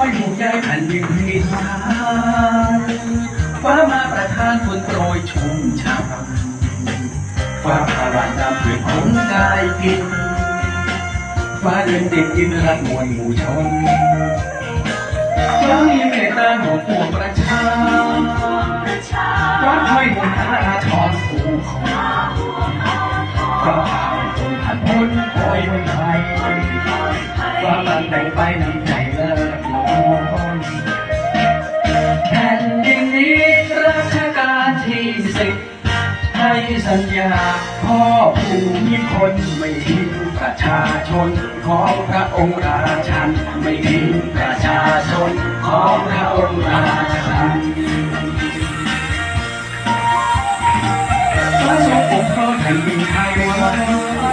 อยห่วงใยแผ่นดินให้ทานฟ้ามาประทานฝนโปรยชุ่มฉ่ำฟ้าผ่าบานดำเพื่อผลกายกิน ฟ้าเย็นติดดินรักมวลหมู่ชนฟ้ามีเมตตาของปวงประชาฟ้าคอยบนคาอาทรภูเขาฟ้าผ่าคงผ่านพ้นคอยบนไทยฟ้ามันแต่งไปน้ำ สิให้สัญญาพ่อผู้มีคนไม่ทิ้งประชาชน ของพระองค์ราชัน ไม่ทิ้งประชาชน ของพระองค์ราชันพระทรงปกครองแผ่นดินไทยไว้